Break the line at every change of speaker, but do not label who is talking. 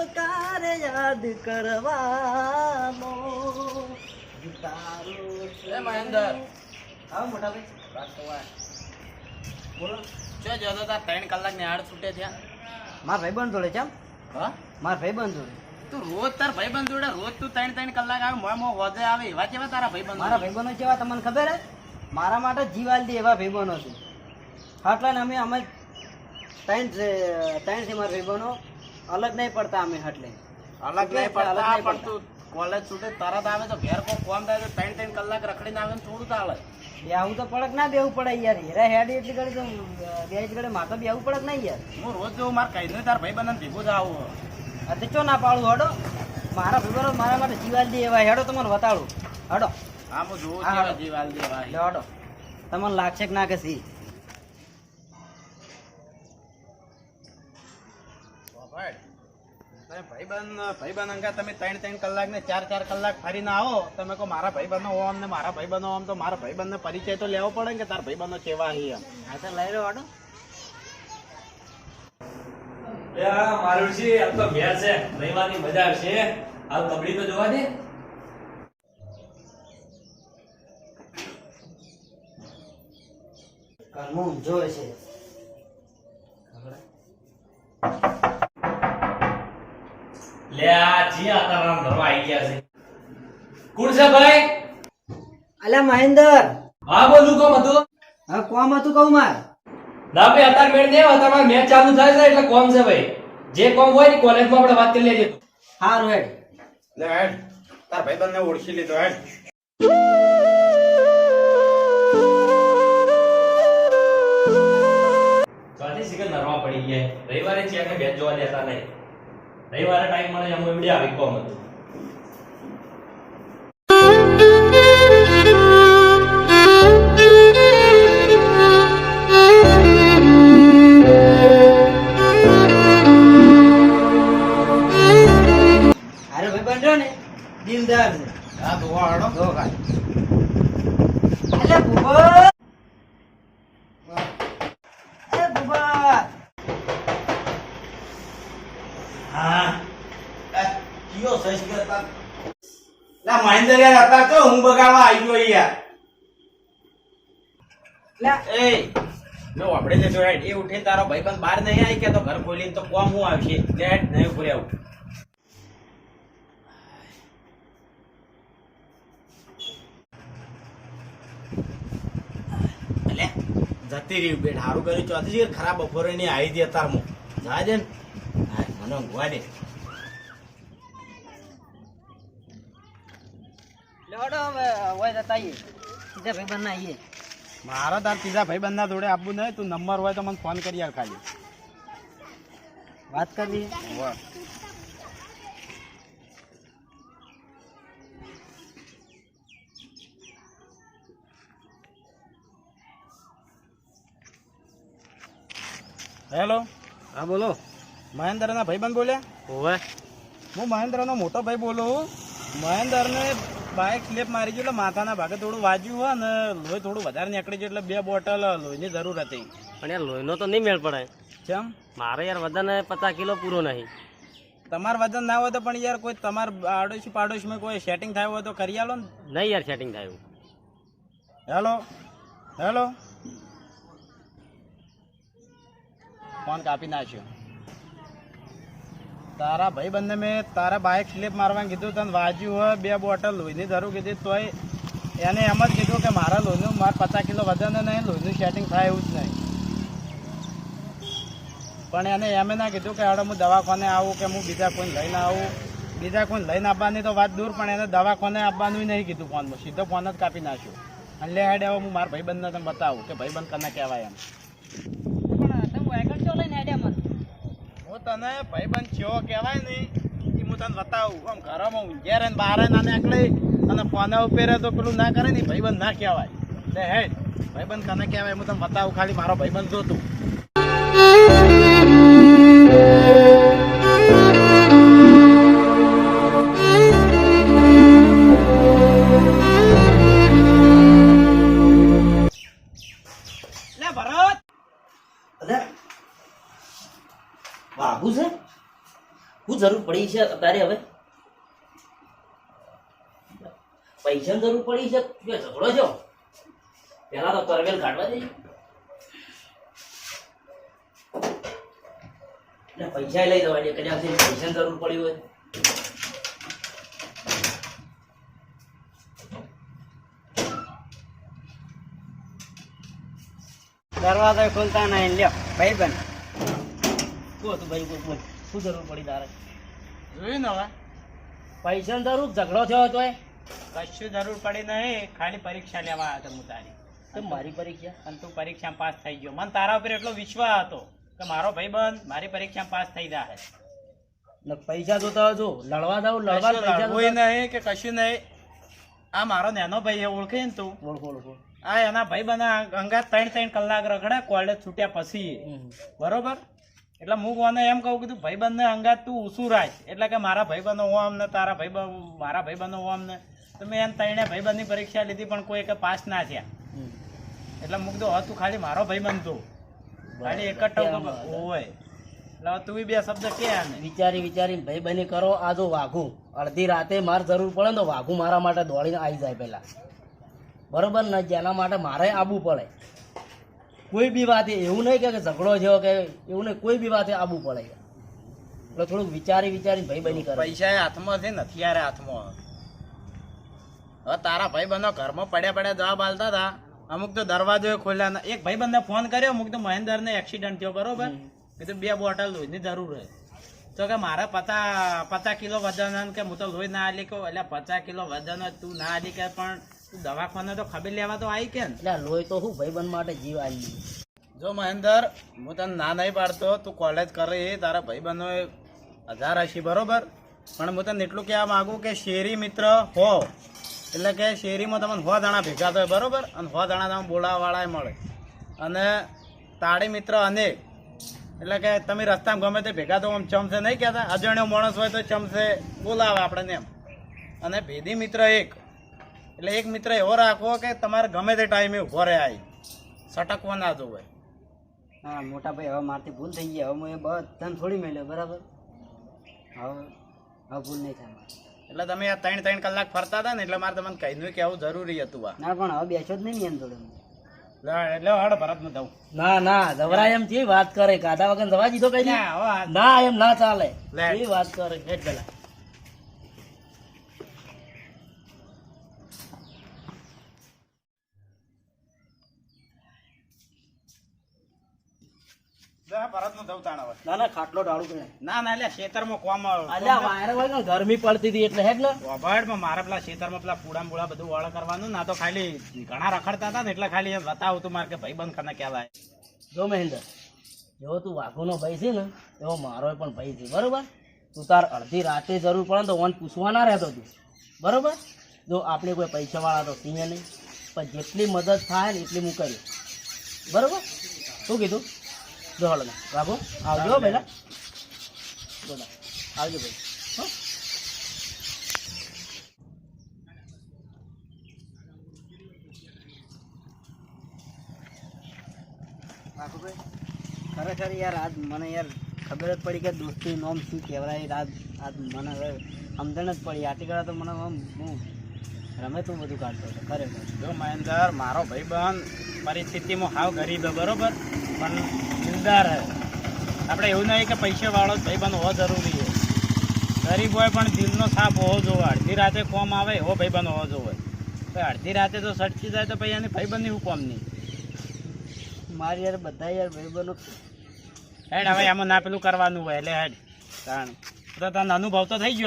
બકારે યાદ કરવાનો. તારો
એ મહેન્દર.
હા મોટા ભાઈ.
વાત તો
બોલો.
ચો જતો તાર ત્રણ કલાકની આડ છૂટે થયા
મારા ભાઈબંધ જોડે ચમ
હા?
મારા ભાઈબંધ જોડે.
તું રોજ તાર ભાઈબંધ જોડે રોજ તું ત્રણ ત્રણ કલાક આવે મોય મો હોજે આવે એવા કેવા તારા ભાઈબંધ
મારા ભાઈબંધો કેવા તમને ખબર હે? મારા માટે જીવાલ દે એવા ભાઈબંધો છે. એટલે ને અમે અમે ત્રણ છે ત્રણ છે મારા ભાઈબંધો. અલગ નહીં પડતા અમે એટલે.
અલગ નહીં પડતા પણ તું કોલેજ છૂટે તરત આવે તો ઘેર કોઈ કોમ થાય તો ત્રણ ત્રણ કલાક રખડીને આવે ને થોડું ચાલે.
બેવું તો પડક ના બેવું પડે યાર. હેરા હેડી એટલી ઘડી તો બે જ ઘડી માથે બેહવું પડક નહીં યાર.
હું રોજ જોઉં મારે કઈ નહીં તાર ભાઈબંધ ભેગું જ આવું.
અત્યારે ચો ના પાડું હડો. મારા ભાઈબંધો મારા માટે જીવાલ દે એવા હેડો તમને વતાડું. હડો.
હા હું જોઉં જીવાલ દેવા
લે હડો. તમને લાગશે કે ના કે સી
ભાઈબંધ ભાઈબંધ અંગા તમે ત્રણ ત્રણ કલાક ને ચાર ચાર કલાક ફરીને આવો. તમે કહો મારા ભાઈબંધો ઓમ ને મારા ભાઈબંધો ઓમ તો મારા ભાઈબંધનો પરિચય તો લેવો પડે ને કે તારા ભાઈબંધો કેવા હી એમ.
હા તો લઈ લો હડો
એ આ તો ઘેર છે. રવિવારની મજા આવશે. હાલ કબડ્ડી તો જોવા દે.
કર્મો જોવે છે.
લે આ જી આતારામ ધરવા આવી ગયા છે. કોણ છે ભાઈ?
અલ્યા મહેન્દર.
હા બોલું કોમ હતું?
હા કોમ હતું કહું માર.
ના ભાઈ અતાર મેળ નહીં અતાર માર મેચ ચાલુ થાય છે એટલે કોમ છે ભાઈ. જે કોમ હોય ને કોલેજમાં આપણે વાત કરી લેજે.
હારું હેડ.
લે હેડ. તાર ભાઈ તમને ઓળખી લીધો હેડ.
ચોથી સિકલ નરવા પડી ગયા રવિવારે ચેક બેચ મેચ જોવા દેતા નહીં. રવિવારે ટાઈમ મળે એમ એવડી આવી કોમ
મહેન્દ્ર યાર હતા તો હું બગાડવા આવી ગયો યાર
લ્યા
એ લો આપણે જે જો એ ઉઠે તારો ભાઈબંધ બહાર નહીં આવી કે તો ઘર ખોલીને તો કોમ હું આવશે? લે નહીં પૂરે આવું જતી રહ્યું બેટ સારું કર્યું. ચોથી ખરાબ બપોરે ની આવી જા દે ને. મને ઊંઘવા દે.
લેવડો હવે હોય જતા ભાઈ બન આઈએ
મારા તાર ત્રીજા ભાઈબંધના જોડે આપવું નહીં તું નંબર હોય તો મને ફોન કરી આવ ખાલી.
વાત કરવી?
હેલો.
હા બોલો.
મહેન્દ્રના ભાઈબંધ બોલ્યા?
હોવે.
હું મહેન્દ્રનો મોટો ભાઈ બોલું. મહેન્દ્રને બાઇક સ્લેપ મારી ગયું એટલે માથાના ભાગે થોડું વાજ્યું હોય અને લોહી થોડું વધારે નીકળી ગયું એટલે બે બોટલ લોહીની જરૂર હતી.
પણ યાર લોહીનો તો નહીં મેળ પડે
કેમ
મારે યાર વજન પચાસ કિલો પૂરો નહીં.
તમારું વજન ના હોય તો પણ યાર કોઈ તમારા આડોશી પાડોશીમાં કોઈ સેટિંગ થાય હોય તો કરી આલો ને.
નહીં યાર સેટિંગ થયું
હેલો? હેલો? ફોન કાપી નાખ્યો. તારા ભાઈ બંને મેં તારા બાઇક સ્લીપ મારવાનું કીધું તને વાજ્યું હોય બે બોટલ લોહીની જરૂર કીધી તોય એને એમ જ કીધું કે મારા લોહીનું મારે પચાસ કિલો વજન નહીં લોહીનું સેટિંગ થાય એવું જ નહીં. પણ એને એમ ના કીધું કે હવે હું દવાખાને આવું કે હું બીજા કોઈ લઈને આવું. બીજા કોઈ લઈને આવવાની તો વાત દૂર, પણ એને દવાખાને આવવાનું નહીં કીધું ફોનમાં. સીધો ફોન જ કાપી નાખ્યો. અને લે હેડ હું મારા ભાઈબંધને તમને બતાવું કે ભાઈબંધ કને કહેવાય એમ
પણ તમે વાયકણ ચો લઈને આડ્યા મને
હું તને ભાઈબંધ ચેવો કહેવાય ને એ હું તને બતાવું. આમ ઘરમાં ઊંઘ્યા રહે બહાર ના નીકળે અને ફોને ઉપેરે તો પેલું ના કરે ને ભાઈબંધ ના કહેવાય. લે હે, ભાઈબંધ કને કહેવાય, હું તને બતાવું, ખાલી મારો ભાઈબંધ જોતું
જરૂર પડી છે અત્યારે હવે? પૈસાની જરૂર પડી છે? કે ઝઘડો છો પેલા તો કરવેલ કાઢવા દે એટલે પૈસા લઈ જવા દે કદાચ પૈસાની જરૂર પડી હોય.
દરવાજો ખોલતા નહીં લ્યો ભાઈ બન
કો તું ભાઈ બોલ. શું જરૂર પડી તારે?
જોયું ને હવે?
પૈસાની જરૂર ઝઘડો થયો હતો
કશું જરૂર પડી નહીં ખાલી પરીક્ષા લેવા આવ્યો હું તારી.
તો મારી પરીક્ષા?
અને તું પરીક્ષામાં પાસ થઈ ગયો. મને તારા ઉપર એટલો વિશ્વાસ હતો કે મારો ભાઈબંધ મારી પરીક્ષામાં પાસ થઈ જાય
ને પૈસા જોતા જો લડવા જાવ લડવા પૈસા
લડવું નહીં કે કશું નહીં. આ મારો નાનો ભાઈ ઓળખે ને તું.
ઓળખો ઓળખો
આ એના ભાઈ બના અંગા ત્રણ ત્રણ કલાક રખડે કોલેજ છૂટ્યા પછી. બરોબર? એટલે હું કોને એમ કહું કીધું ભાઈબંધને અંગાત તું રાખ. એટલે કે મારા ભાઈબંધો હું ને તારા ભાઈ મારા ભાઈબંધો હું ને તો મેં એમ ત્રણે ભાઈબંધની પરીક્ષા લીધી પણ કોઈ એક પાસ ના થયા. એટલે મૂક દો હવે તું ખાલી મારો ભાઈબંધ તું. ખાલી એક જ ટકો હોય એટલે તું બી શબ્દ કે
વિચારી વિચારી ભાઈ બની કરો આ જો વાઘું. અડધી રાતે મારે જરૂર પડે ને તો વાઘું મારા માટે દોડીને આવી જાય પહેલાં. બરોબર ને? જેના માટે મારે આવવું પડે. કોઈ બી વાતે એવું નહીં કે ઝઘડો થયો કે એવું નહીં, કોઈ બી વાતે આવવું પડે. એટલે થોડુંક વિચારી વિચારી ભાઈ બની કરે.
પૈસા હાથમાં છે નથી યાર હાથમાં. હવે તારા ભાઈ બંધો ઘરમાં પડ્યા પડ્યા જવાબ આલતા હતા. અમુક તો દરવાજો ખોલ્યા એક એક ભાઈબંધને ફોન કર્યો, અમુક તો મહેન્દ્રને એક્સિડન્ટ થયો, બરોબર? કીધું બે બોટલ લોહીની જરૂર હોય. તો કે મારે પચાસ પચાસ કિલો વજન કે હું તો લોહી ના આલી કહું એટલે પચાસ કિલો વજન તું ના આલી કે પણ તું દવાખાને તો ખબર લેવા તો આવી કે ને.
એટલે લોહી તો હું ભાઈબંધ માટે જીવ આવી
જો મહેન્દર હું તને ના નહીં પાડતો તું કોલેજ કરે તારા ભાઈબંધો હજાર હશે બરોબર? પણ હું તને એટલું કહેવા માગું કે શેરી મિત્ર હો. એટલે કે શેરીમાં તમને હો દાણા ભેગા થાય બરોબર? અને હો દાણા તમે બોલાવાળા મળે. અને તાળી મિત્ર અનેક એટલે કે તમે રસ્તામાં ગમે તે ભેગા તો આમ ચમશે નહીં કહેતા? અજાણ્યો માણસ હોય તો ચમશે બોલાવે આપણને એમ. અને ભેદી મિત્ર એક. એટલે એક મિત્ર એવો રાખવો કે તમારે ગમે તે ટાઈમે ઊભો રહે આવી સટકવો ના જોવે.
હા મોટા ભાઈ હવે મારથી ભૂલ થઈ ગઈ. હવે હું એ બધાને થોડી મેળ્યો બરાબર? હવે હવે ભૂલ નહીં થાય
એટલે તમે આ ત્રણ ત્રણ કલાક ફરતા હતા ને એટલે મારે તમને કહી કેવું જરૂરી હતું આ.
ના પણ હવે બેસો જ નહીં ને એમ
થોડું. એટલે હડ ભરતમાં દઉં
ના ના દવરા એમ છે વાત કરે કાઢા વગર જવા દીધો કઈ ના એમ ના ચાલે. એ વાત કરે હેડ
આ ભરતમાં દઉં હવે.
ના ના ખાટલો ડાળું કરે
ના ના એટલે ખેતરમાં કોમ
અલ્યા વાયર હોય ને ગરમી પડતી હતી એટલે હેડ ને
વભાડમાં મારે પેલા ખેતરમાં પેલા પૂડા મૂળા બધું વળ કરવાનું ના તો ખાલી ઘણા રખડતા હતા ને એટલે ખાલી એમ બતાવું તું મારે કે ભાઈ બંધ કને કહેવાય.
જો મહેન્દ્ર જેવો તું વાઘુનો ભાઈ છે ને એવો મારો પણ ભાઈ છે બરોબર? તું તાર અડધી રાતે જરૂર પડે તો ઓન પૂછવા ના રહેતો તું બરોબર? જો આપણે કોઈ પૈસાવાળા તો છીએ નહીં પણ જેટલી મદદ થાય ને એટલી હું કરીશ બરોબર? શું કીધું? જો હલો બાબુ આવજો પહેલા. આવજો ભાઈ. હો.
ખરેખર યાર આજ મને યાર ખબર જ પડી કે દોસ્તી નોમ શું કહેવાય? આજ આજ મને હવે સમજણ જ પડી. આટી કરા તો મને આમ હું રમે તું બધું કાઢતો હતો ખરેખર.
જો મહેન્દર મારો ભાઈબંધ પરિસ્થિતિમાં હાવ ગરીબ હે બરોબર? પણ દિલદાર હે. આપણે એવું નહીં કે પૈસા વાળો જ ભાઈબંધ હોવો જરૂરી છે ગરીબ હોય પણ દિલનો સાફ હોવો જોવે. અડધી રાતે કોમ આવે એવો ભાઈબંધ હોવો જોવે. તો અડધી રાતે તો સટકી જાય તો પછી એની ભાઈબંધની હું કોમ નહીં
મારી યાર બધા યાર ભાઈબંધો
હેડ હવે એમાં ના પેલું કરવાનું હોય. એટલે હેડ કારણ તો તને અનુભવ તો થઈ ગયો.